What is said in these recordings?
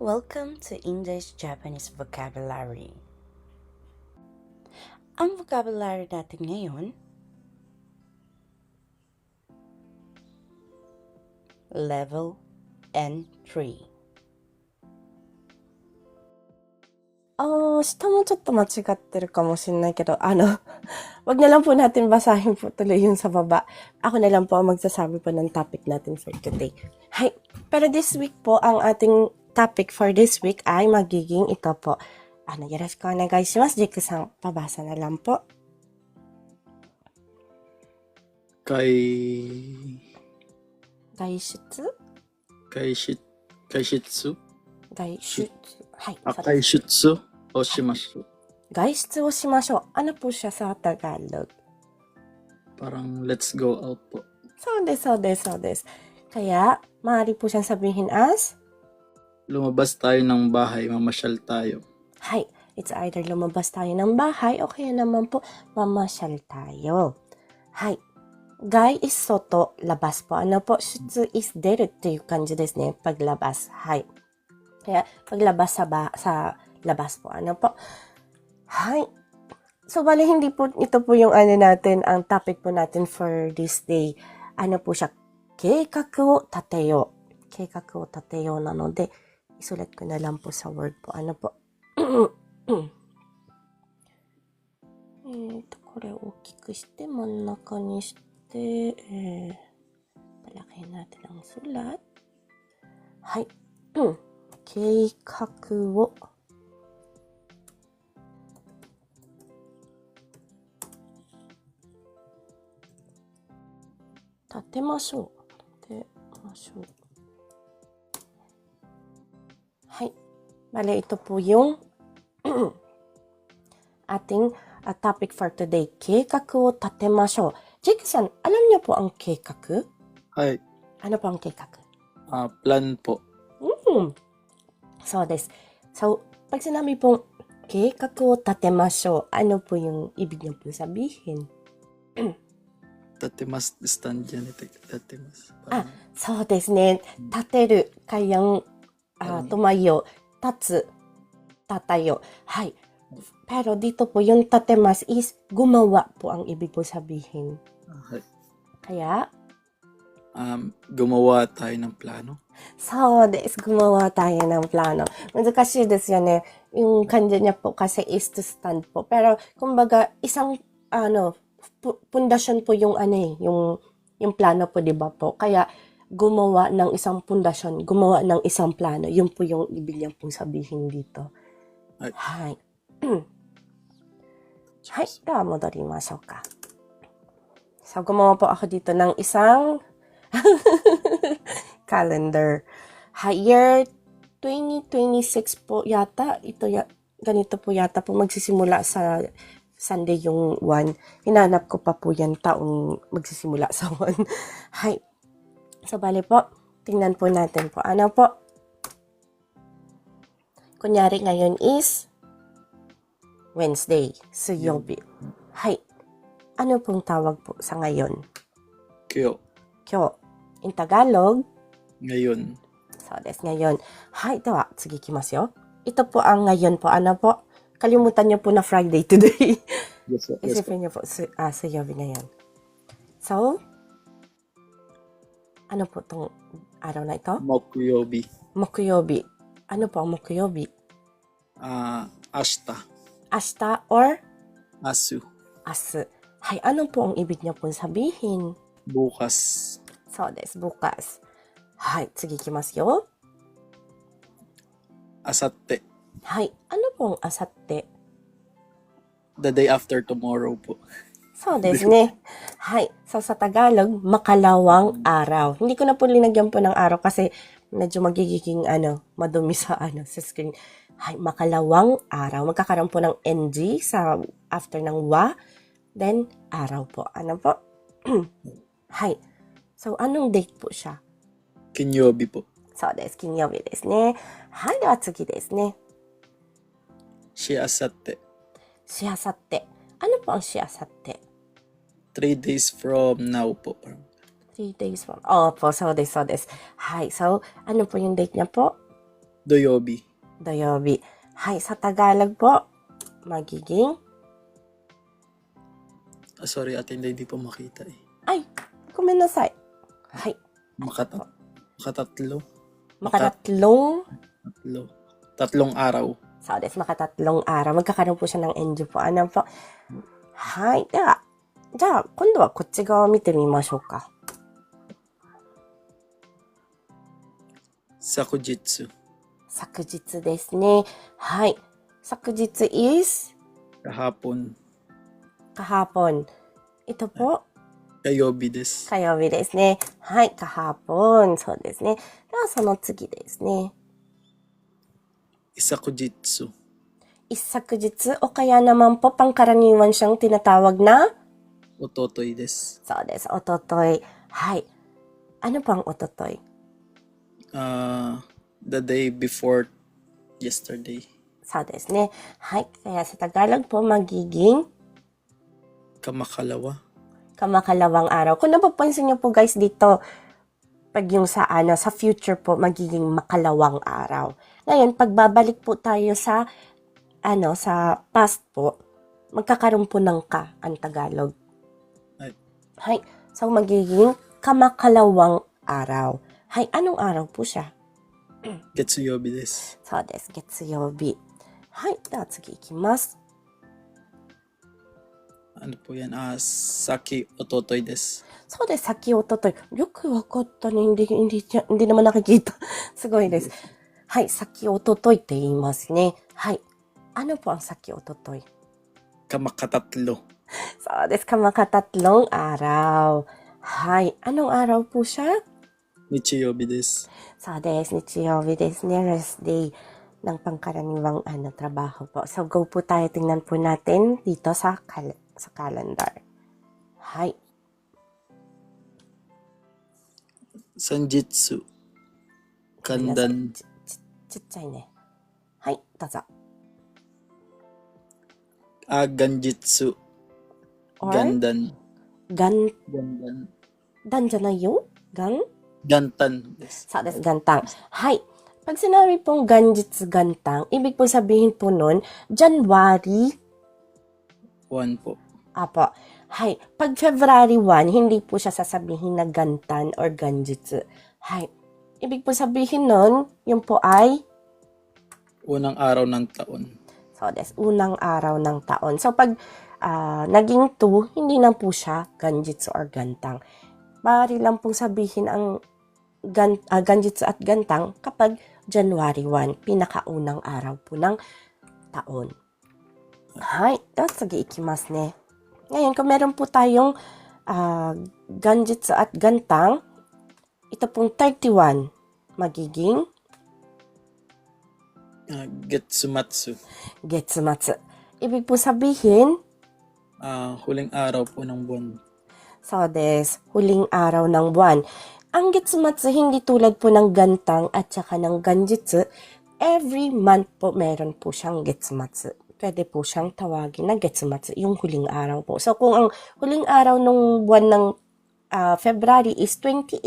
Welcome to English Japanese Vocabulary. Ang vocabulary natin ngayon, level N3. あー、下もちょっと間違ってるかもしれないけど、あの、wag na lang po natin basahin po tuloy yung sa baba. Ako na lang po ang magsasabi po ng topic natin for today. Hay, pero this week po, ang ating topic for this week ay magiging ito po. Ano, yoroshiku o negai shimasu. Jake na lang po. Kai... Gaishitsu? Gaishit... Gaishitsu? Gaishitsu. Hi. Ah, gaishitsu o shimashu. Gaishitsu o shimashu. Ano po siya sa Parang let's go out po. So so this, so this. Kaya, maaari po sabihin as? lumabas tayo ng bahay, mamasyal tayo. Hi, it's either lumabas tayo ng bahay o kaya naman po mamasyal tayo. Hi, guy is soto, labas po. Ano po, shutsu is direct to yung kanji desu ne, paglabas. Hi. Kaya, paglabas sa, ba, sa labas po. Ano po? Hi. So, bali, hindi po, ito po yung ano natin, ang topic po natin for this day. Ano po siya? Keikaku o tateyo. Keikaku o tateyo na no de, isulat ko na lang えっと、これ大きくして、真ん中にして、えー、はい。計画を。立てましょう。立てましょう。はい。Bale, ito po yung ating uh, topic for today. 計画を立てましょう。ジェイクさん, alam niyo po ang 計画? はい。 Ano po ang 計画? Ah, plan po. Mm. So, des. So, pag sinabi pong 計画を立てましょう, ano po yung ibig niyo po sabihin? 立てます。stand dyan.立てます。あそうですね。立てる、kayang ah, Mm. tumayo, tatsu, tatayo. Hay. Pero dito po yung tatemas is gumawa po ang ibig po sabihin.はい。 Kaya, Um, gumawa tayo ng plano. そうです。gumawa tayo ng plano. 難しいですよね。Yung kanya niya po kasi is to stand po. Pero, kumbaga, isang, ano, pu- pundasyon po yung ano eh, yung, yung plano po, di ba po? Kaya, gumawa ng isang pundasyon, gumawa ng isang plano. Yun po yung ibig niya pong sabihin dito. Ay. Hai. Hai, da ka. So, gumawa po ako dito ng isang calendar. Ha, year 2026 po yata, ito ya, ganito po yata po magsisimula sa Sunday yung 1. Hinanap ko pa po yan taong magsisimula sa 1. Hi, So, bali po, tingnan po natin po. Ano po? Kunyari ngayon is Wednesday. So, yobi. Hay. Ano pong tawag po sa ngayon? Kyo. Kyo. In Tagalog? Ngayon. So, des, ngayon. Hay, ah. dawa. Sige, kimasyo. Ito po ang ngayon po. Ano po? Kalimutan niyo po na Friday today. yes, sir. Yes, Isipin niyo po. So, ah, so, yobi ngayon. So, ano po tong araw na ito? Mokuyobi. Mokuyobi. Ano po ang mokuyobi? Ah, ashita. Ashita or Asu. asu. Hay, ano po ang ibig niyo pong sabihin? Bukas. そうです、bukas. はい、次行きますよ。 Asatte. はい、ano po ang asatte? The day after tomorrow po. そうですね。はい。So, sa Tagalog, makalawang araw. Hindi ko na po linagyan po ng araw kasi medyo magiging ano, madumi sa ano sa screen. Hay, makalawang araw. Magkakaroon po ng NG sa after ng wa, then araw po. Ano po? Hay. So, anong date po siya? Kinyobi po. So, des. Kinyobi desu ne. Hay, dewa tsugi desu ne. Shiasatte. Shiasatte. Ano po ang shiasatte? 3 days from now po. Three days from... Opo, so this, so this. Hi, so ano po yung date niya po? Doyobi. Dayobi. Hi, sa Tagalog po, magiging... Ah, sorry ate, hindi, hindi po makita eh. Ay, kumain na kuminasay. Hi, Makata makatatlo. Maka- makatatlong... Tatlo. Tatlong araw. So, this, makatatlong araw. Magkakaroon po siya ng NG po. Ano po? Hi, teka. じゃあ、今度はこっち側を見てみましょうか。 Sakujitsu. 昨日ですね。はい。昨日 is Kahapon. kahapon. Ito po, Kayobi des. 火曜日ですね。はい、kahapon. そうですね。では、その次ですね。 Isakujitsu. is昨日o kaya naman po pangkaraniwan siyang tinatawag na Ototoy des.そうです, ototoy. Hay. Ano pang ototoy? Uh, the day before yesterday. そうですね. Hay. Kaya sa Tagalog po magiging Kamakalawa. kamakalawang araw. Kung napapansin niyo po guys dito, pag yung sa ano, sa future po, magiging makalawang araw. Ngayon, pagbabalik po tayo sa, ano, sa past po, magkakaroon po ng ka ang Tagalog. Hay, so magiging kamakalawang araw. Hay, anong araw po siya? Getsuyobi desu. So desu, Getsuyobi. Hay, datsugi ikimasu. Ano po yan? Ah, saki ototoy desu. So desu, saki ototoy. Yoku wakatta ne, hindi, hindi, hindi naman nakikita. Sugoi desu. Hay, saki ototoy te iimasu ne. Hay, ano po ang saki ototoy? Kamakatatlo. So, this ka makatatlong araw. Hi, anong araw po siya? Nichiyobi des. So, des, Nichiyobi des, nearest day ng pangkaraniwang ano, trabaho po. So, go po tayo, tingnan po natin dito sa, kal sa calendar. Hi. Sanjitsu. Kandan. Chitsay ne. Hi, taza. Ah. Or, Gandan. ガン、 Gandan. ダンじゃないよ。ガン Gantan des. そうです、ガンタン。はい。Pag sinabi pong ganjitsu gantang, ibig po sabihin po nun, January, One po. apo. Hay. Pag February 1, hindi po siya sasabihin na gantan or ganjitsu. Hay. Ibig po sabihin nun, yun po ay Unang araw ng taon. So, des, unang araw ng taon. So, pag ah, naging 2, hindi na po siya ganjitsu or gantang. Maaari lang pong sabihin ang gan, ah, ganjitsu at gantang kapag January 1, pinakaunang araw po ng taon. Hay, that's sige ikimasu ne. Ngayon, kung meron po tayong ah, ganjitsu at gantang, ito pong 31, magiging Ah, Getsumatsu. getsumatsu. Ibig po sabihin, Ah, huling araw po ng buwan. So, des, huling araw ng buwan. Ang Getsumatsu hindi tulad po ng gantang at saka ng ganjitsu. Every month po meron po siyang Getsumatsu. Pwede po siyang tawagin na Getsumatsu, yung huling araw po. So, kung ang huling araw ng buwan ng ah, February is 28,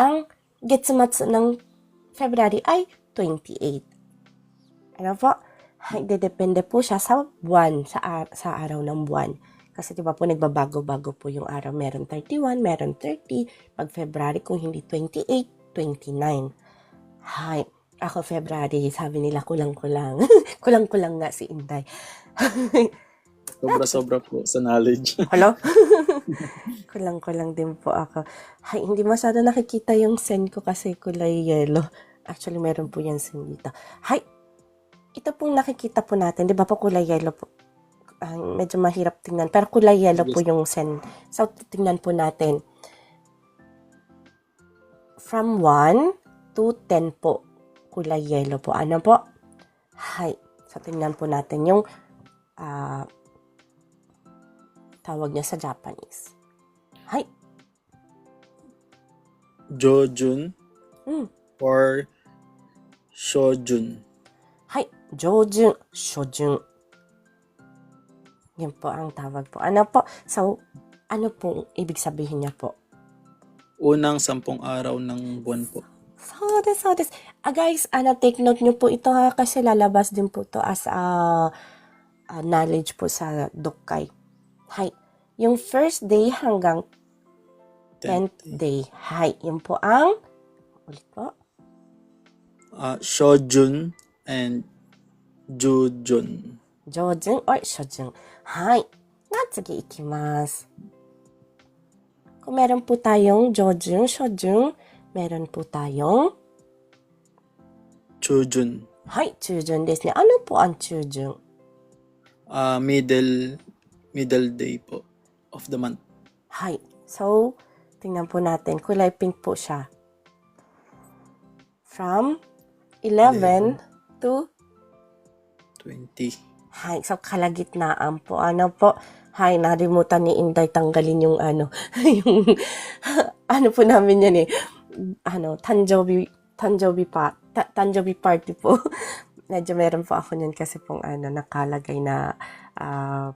ang Getsumatsu ng February ay 28. Ano po? Hindi depende po siya sa buwan, sa, ar- sa araw ng buwan. Kasi di ba po nagbabago-bago po yung araw. Meron 31, meron 30. Pag February, kung hindi 28, 29. Hi. Ako February, sabi nila kulang-kulang. kulang-kulang nga si Inday. Sobra-sobra po sa knowledge. Hello? kulang-kulang din po ako. Hay, hindi masyado nakikita yung sen ko kasi kulay yellow. Actually, meron po yan sen dito. Hay, ito pong nakikita po natin. Di ba po kulay yellow po? Ah, medyo mahirap tingnan. Pero kulay yellow po yung sen. So, tingnan po natin. From 1 to 10 po. Kulay yellow po. Ano po? Hay. So, tingnan po natin yung ah, tawag niya sa Japanese. Hay. Jojun Mm. or Shojun. Jojun, Shojun. Yan po ang tawag po. Ano po? So, ano po ibig sabihin niya po? Unang sampung araw ng buwan po. So, this, so, this. Ah, guys, ano, take note nyo po ito ha, kasi lalabas din po to as a uh, knowledge po sa Dokkay. Hi. Yung first day hanggang 10th day. Hi. Yun po ang, ulit po. Uh, Shojun and Jujun. Jojun or Shojun. Hi. Na tsugi ikimasu. Kung meron po tayong Jojun, Shojun, meron po tayong Jujun. Hi, Jujun desu ne. Ano po ang Jujun? Uh, ah, middle middle day po of the month. Hi. So, tingnan po natin. Kulay pink po siya. From 11, 11. to 20. Hay, so kalagitnaan po. Ano po? Hay, narimutan ni Inday tanggalin yung ano, yung, ano po namin yan eh. Ano, tanjobi, tanjobi pa, ta, tanjobi party po. Medyo meron po ako niyan kasi pong ano, nakalagay na, ah,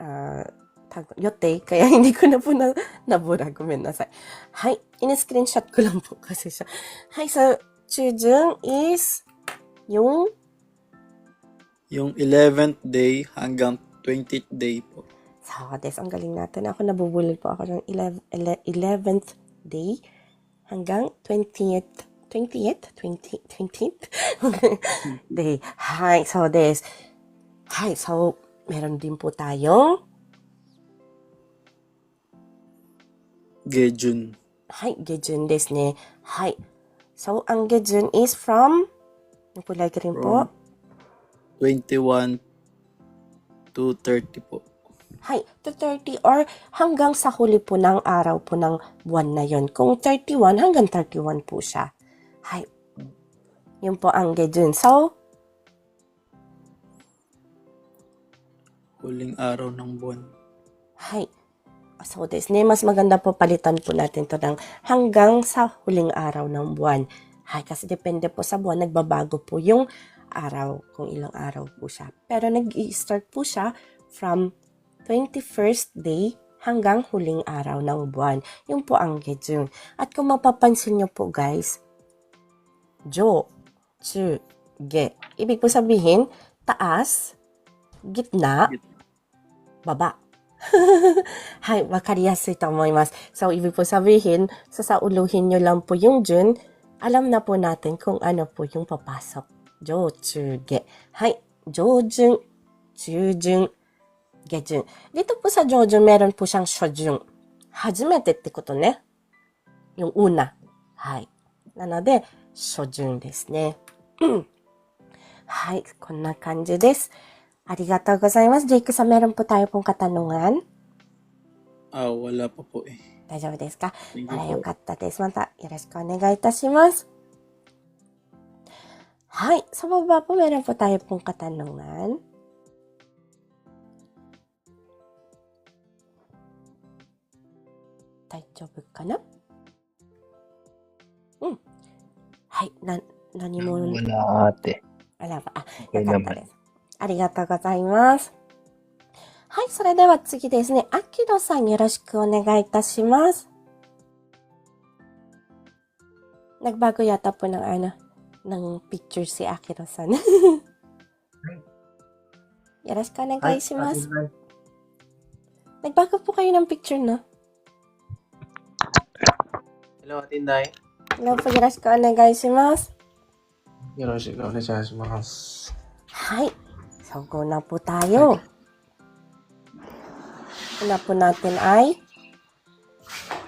ah, tag- yote, kaya hindi ko na po na, nabura. Gumennasay. Hay, in-screenshot ko lang po kasi siya. Hay, so, Chujun is yung Yung 11th day hanggang 20th day po. So, des, ang galing natin. Ako nabubulol po ako ng 11, 11th day hanggang 20th 20th? 20, 20th? day. Hi. So, des. Hi. So, meron din po tayong Gejun. Hi, Gejun des ne. Hi. So, ang Gejun is from yung kulay green po. From 21 to 30 po. Hi, to 30 or hanggang sa huli po ng araw po ng buwan na yon. Kung 31, hanggang 31 po siya. Hi. Yun po ang Gejun. So, Huling araw ng buwan. hi. So, this ne, mas maganda po palitan po natin to ng hanggang sa huling araw ng buwan. Hi, kasi depende po sa buwan, nagbabago po yung araw, kung ilang araw po siya. Pero nag-i-start po siya from 21st day hanggang huling araw ng buwan. Yun po ang Gejun. At kung mapapansin nyo po guys, Jo, Chu, Ge. Ibig po sabihin, taas, gitna, baba. はい、わかりやすいと思います。So, ibig po sabihin, sasauluhin nyo lang po yung Jun, alam na po natin kung ano po yung papasok. Jo, Chu, Ge. Hai, Jojun, Chujun, Gejun. Dito po sa Jojun, meron po siyang Shojun. Hajimete ってことね。yung una. Hai. なので、初旬ですね。うんはい、こんな感じです。ありがとうございます。ジェイクさん、meron po tayo pong katanungan. Ah, wala pa po eh. 大丈夫ですか Thank あら、 you よ po. かったです。また、よろしくお願いいたします。 はい。Sa baba po, meron po tayo pong katanungan. Daijoubu ka na? Hmm. はい。な、何も、 Wala ate. あらば、あ、 Okay よかったで naman. す。ありがとうございます。はい、それでは次ですね。アキロさんよろしくお願いいたします。Nagbago yata po ng ano, ng picture si Akiro san. よろしくお願いします。Nagbago po kayo ng picture, no? Hello, Ate Inday. Hello po, よろしくお願いします。よろしくお願いします。はい。So, go na po tayo. Una po natin ay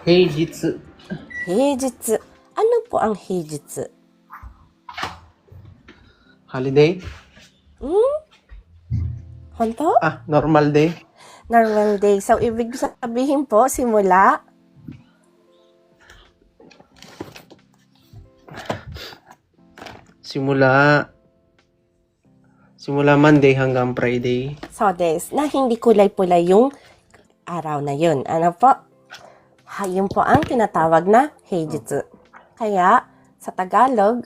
平日。平日。Ano po ang 平 日 Holiday? Honto? Ah, normal day. Normal day. So, ibig sabihin po, simula Simula simula Monday hanggang Friday. so des, na hindi kulay-pula yung araw na yun. Ano po? Ha, yun po ang tinatawag na heijitsu. Kaya, sa Tagalog,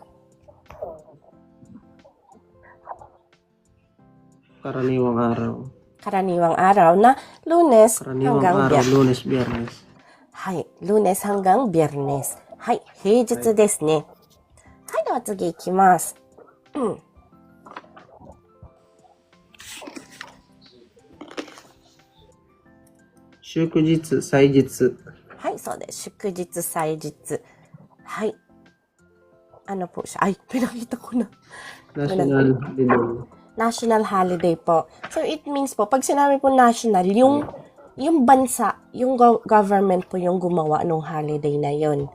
Karaniwang araw. karaniwang araw na lunes Karaniwang hanggang araw, biyernes. lunes, biyernes. Hay, lunes hanggang biyernes. はい、平日ですね。はい、では次行きます。うん。祝日、祭日。はい、そうです。祝日、祭日。はい。Ano po siya? Ay, pinakita ko na. National Holiday. National holiday po. So, it means po, pag sinabi po national, yung, yung bansa, yung go- government po yung gumawa ng holiday na yun.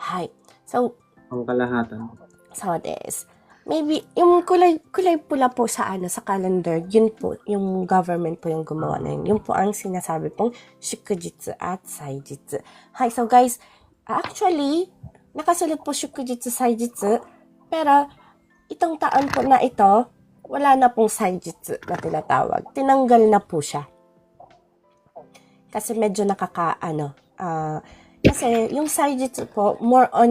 Hi. So, Pangkalahatan. so this. Maybe, yung kulay, kulay pula po sa ano, sa calendar, yun po, yung government po yung gumawa na yun. Yun po ang sinasabi pong shukujitsu at saijitsu. Hi, so guys, actually, nakasulat po shukujitsu, saijitsu, pero itong taon po na ito, wala na pong saijitsu na tinatawag. Tinanggal na po siya. Kasi medyo nakaka, ano, ah, kasi yung saijitsu po, more on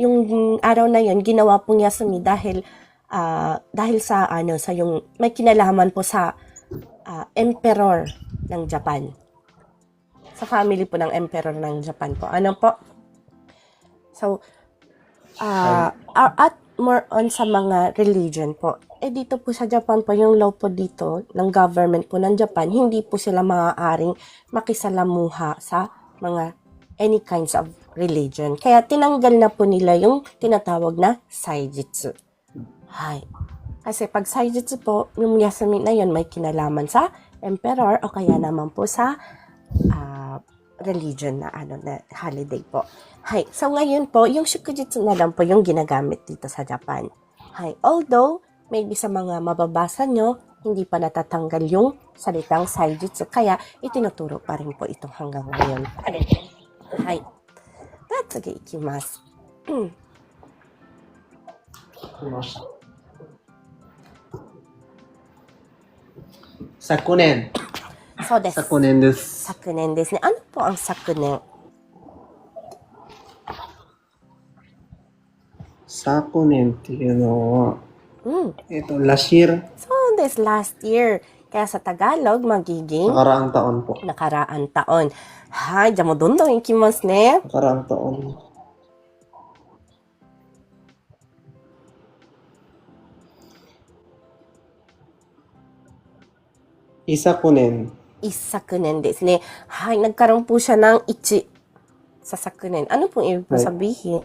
yung araw na yun, ginawa pong Yasumi dahil ah, dahil sa ano sa yung may kinalaman po sa ah, emperor ng Japan. Sa family po ng emperor ng Japan po. Ano po? So ah, at more on sa mga religion po. Eh dito po sa Japan po, yung law po dito ng government po ng Japan, hindi po sila maaaring makisalamuha sa mga any kinds of religion. Kaya tinanggal na po nila yung tinatawag na saijitsu. Hay. Kasi pag saijitsu po, yung yasumi na yun may kinalaman sa emperor o kaya naman po sa ah, religion na ano na holiday po. Hay. So ngayon po, yung shukujitsu na lang po yung ginagamit dito sa Japan. Hay. Although, maybe sa mga mababasa nyo, hindi pa natatanggal yung salitang saijitsu. Kaya, itinuturo pa rin po ito hanggang ngayon. はい。では次行きます。うん。 Sakunen. そうです。 Sakunen です。昨年ですね。ano po ang 昨年 Sakunen っていうのは、うん。えっと、last year, そうです。last year. Kaya sa Tagalog, magiging nakaraang taon po. nakaraang taon. Hay, diyan mo dondon ikimasu ne. Nakaraang taon. Isakunen. 一昨年ですね。はい、nagkaroon po siya ng ichi sa 昨年. Ano pong ibig po Right. sabihin?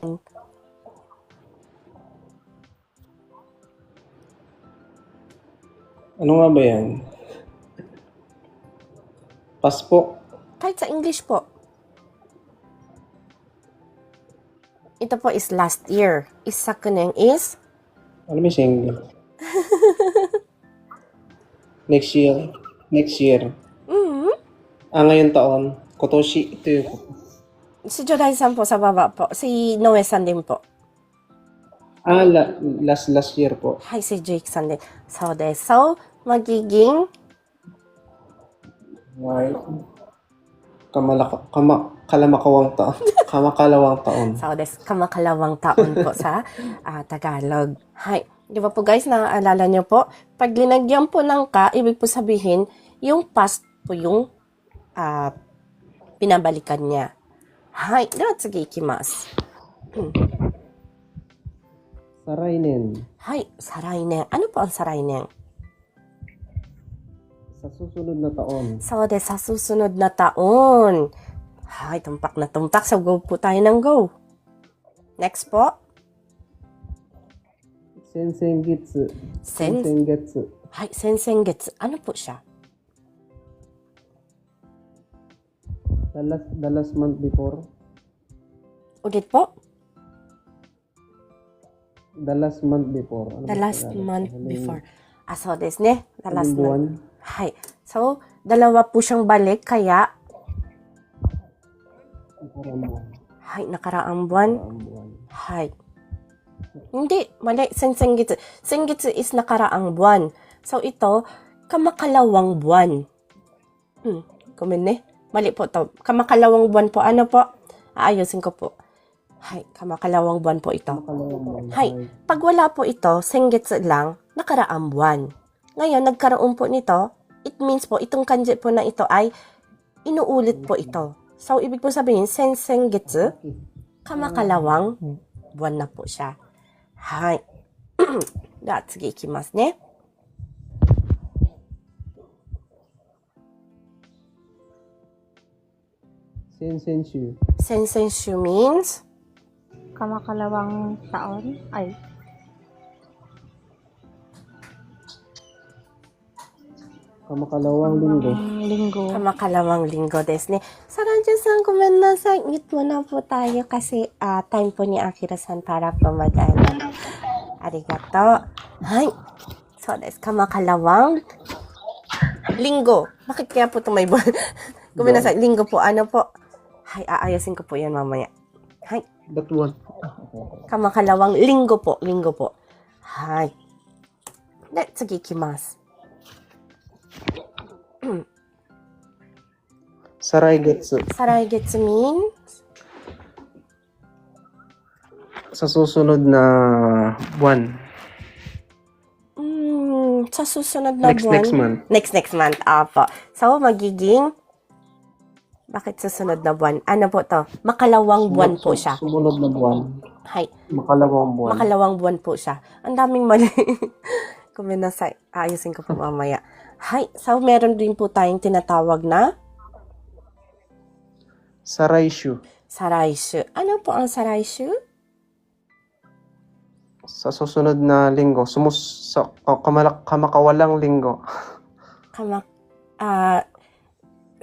Ano nga ba yan? Paspo. Kahit sa English po. Ito po is last year. Isakunen is Ano ba siya English? Next year. Next year. Ah, ngayon taon. Kotoshi. Ito yung Si Joday-san po sa baba po. Si Noe-san din po. Ah, la, last last year po. Hi, si Jake-san din. So, des. So, magiging, Right. Kamalaka, kama, kalamakawang taon. Kamakalawang taon. so, des, kamakalawang taon po sa ah, Tagalog. Hi. Di ba po guys, naaalala niyo po, pag linagyan po ng ka, ibig po sabihin, yung past po yung ah, pinabalikan niya. Hi. De wa tsugi ikimasu. Sarainen. Hi. Sarainen. Ano po ang sarainen? Sa susunod na taon. So, de, sa susunod na taon. Hay, tumpak na tumpak. So, go po tayo ng go. Next po. Sensengetsu. Sen, Sensengetsu. hay, sensengetsu. Ano po siya? The last, the last month before. Ulit po. The last month before. Ano The ba last Tagalog? month Huling- before. Ah, so des ne. The last buwan. month. Hay. So, dalawa po siyang balik. Kaya, Nakaraang buwan. hay, nakaraang buwan. Nakaraang buwan. Hay. Hindi, mali. Sensengetsu. Sengetsu is nakaraang buwan. So, ito, kamakalawang buwan. Hmm, kumin eh. Mali po to. Kamakalawang buwan po. Ano po? Aayusin ko po. Hay, kamakalawang buwan po ito. Nakalawang buwan. Hay. Pag wala po ito, sengetsu lang, nakaraang buwan. Ngayon, nagkaroon po nito, it means po, itong kanji po na ito ay inuulit po ito. So, ibig po sabihin, sensengetsu, kamakalawang buwan na po siya. Hai. では次いきますね。 Sensenshu. Sensenshu means? Kamakalawang taon. Ay. Kamakalawang linggo. Linggo. Kamakalawang linggo desu ne. Saranjo-san, gumen nasai. Po tayo kasi uh, time po ni Akira-san para po mag Arigato. Hai. So desu. Kamakalawang linggo. Bakit kaya po tumaybon? Gumen nasai. Linggo po. Ano po? Hay, aayosin ko po yan mamaya. Hay. That was... Kamakalawang linggo po, linggo po. Hay. Let's go. Sarai getsu. Sarai getsu means? Sa susunod na buwan. Mm, sa susunod na next, buwan. Next, next month. Next, next month. Apo. So, magiging bakit susunod na buwan? Ano po to? Makalawang buwan po siya. Sumunod na buwan. Hay. Makalawang buwan. Makalawang buwan po siya. Ang daming mali. Kuminasay. Ayusin ko po mamaya. Hay. So, meron din po tayong tinatawag na Saraishu. saraishu. Ano po ang saraishu? Sa susunod na linggo. Sumus sa oh, kamalak, kamakawalang linggo. Kama, ah,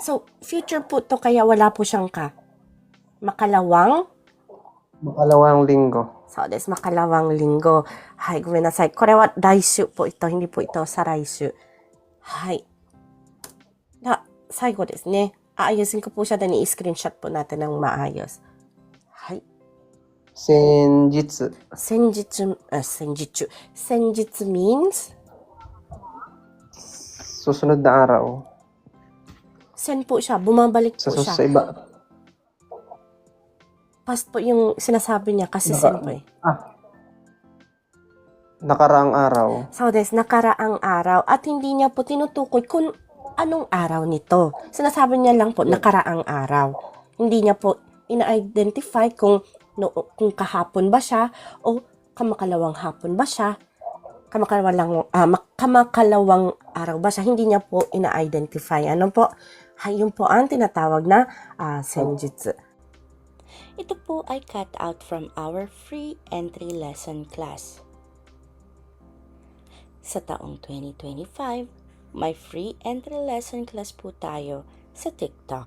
So, future po to kaya wala po siyang ka. Makalawang? Makalawang linggo. So, des makalawang linggo. Hai, gumenasai. Kore wa daishu po ito, hindi po ito saraishu. Hai. Na, saigo desu ne. Aayosin ko po siya dahil i-screenshot po natin ng maayos. Hai. Senjitsu. Senjitsu, uh, senjitsu. Senjitsu means? Susunod na araw sen po siya, bumabalik Sa, po sus- siya. sa iba. Past po yung sinasabi niya kasi Naka- sen po eh. Ah. Nakaraang araw. So, des, nakaraang araw at hindi niya po tinutukoy kung anong araw nito. Sinasabi niya lang po, nakaraang araw. Hindi niya po ina-identify kung, no, kung kahapon ba siya o kamakalawang hapon ba siya. Kamakalawang, mak- kamakalawang araw ba siya. Hindi niya po ina-identify. Ano po? Hay, yun po ang tinatawag na ah, senjutsu. Ito po ay cut out from our free entry lesson class. Sa taong 2025, may free entry lesson class po tayo sa TikTok.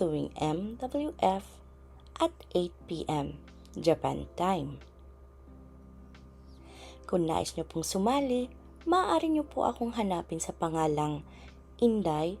Tuwing MWF at 8pm Japan time. Kung nais nyo pong sumali, maaari nyo po akong hanapin sa pangalang Inday